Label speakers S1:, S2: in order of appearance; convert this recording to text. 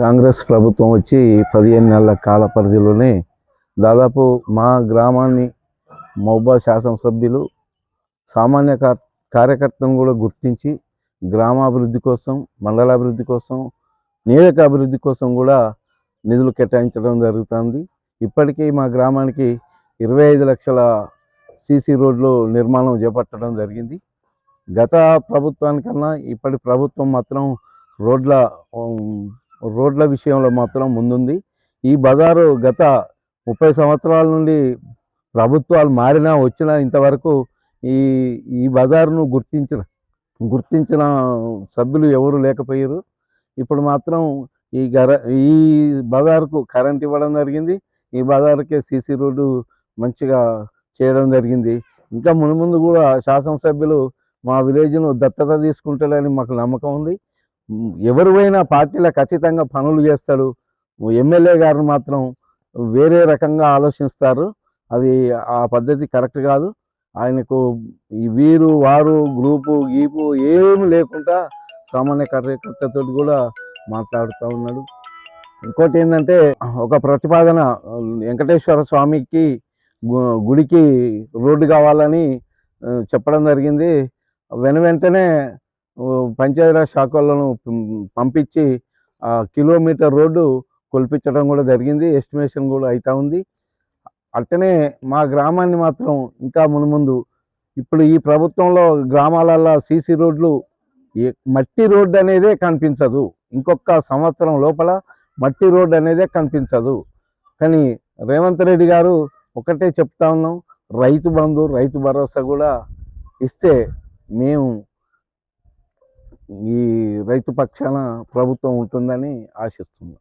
S1: కాంగ్రెస్ ప్రభుత్వం వచ్చి పదిహేను నెలల కాల పరిధిలోనే దాదాపు మా గ్రామాన్ని మౌబా శాసనసభ్యులు సామాన్య కా- కార్యకర్తను కూడా గుర్తించి గ్రామాభివృద్ధి కోసం మండలాభివృద్ధి కోసం నియోజక అభివృద్ధి కోసం కూడా నిధులు కేటాయించడం జరుగుతుంది. ఇప్పటికీ మా గ్రామానికి ఇరవై ఐదు లక్షల సీసీ రోడ్లు నిర్మాణం చేపట్టడం జరిగింది. గత ప్రభుత్వానికన్నా ఇప్పటి ప్రభుత్వం మాత్రం రోడ్ల రోడ్ల విషయంలో మాత్రం ముందుంది. ఈ బజారు గత ముప్పై సంవత్సరాల నుండి ప్రభుత్వాలు మారినా వచ్చినా ఇంతవరకు ఈ ఈ బజారును గుర్తించిన గుర్తించిన సభ్యులు ఎవరు లేకపోయారు. ఇప్పుడు మాత్రం ఈ గర ఈ బజారుకు కరెంట్ ఇవ్వడం జరిగింది. ఈ బజారుకే సీసీ రోడ్డు మంచిగా చేయడం జరిగింది. ఇంకా మునుముందు కూడా శాసనసభ్యులు మా విలేజ్ను దత్తత తీసుకుంటారని మాకు నమ్మకం ఉంది. ఉమ్, ఎవరు పార్టీలో ఖచ్చితంగా పనులు చేస్తాడు. ఎమ్మెల్యే గారు మాత్రం వేరే రకంగా ఆలోచిస్తారు. అది ఆ పద్ధతి కరెక్ట్ కాదు. ఆయనకు వీరు వారు గ్రూపు గీపు ఏమి లేకుండా సామాన్య కార్యకర్తతో కూడా మాట్లాడుతూ ఉన్నాడు. ఇంకోటి ఏంటంటే ఒక ప్రతిపాదన వెంకటేశ్వర స్వామికి గు- గుడికి రోడ్డు కావాలని చెప్పడం జరిగింది. వెను వెంటనే పంచాయతీరాజ్ శాఖలను పంపించి కిలోమీటర్ రోడ్డు కొల్పించడం కూడా జరిగింది. ఎస్టిమేషన్ కూడా అవుతూ ఉంది. అట్టనే మా గ్రామాన్ని మాత్రం ఇంకా మునుముందు ఇప్పుడు ఈ ప్రభుత్వంలో గ్రామాలల్లో సీసీ రోడ్లు మట్టి రోడ్డు అనేదే కనిపించదు. ఇంకొక సంవత్సరం లోపల మట్టి రోడ్డు అనేదే కనిపించదు. కానీ రేవంత్ రెడ్డి గారు ఒకటే చెప్తా ఉన్నాం. రైతు బంధు రైతు భరోసా కూడా ఇస్తే మేము ఈ రైతు పక్షాన ప్రభుత్వం ఉంటుందని ఆశిస్తున్నాం.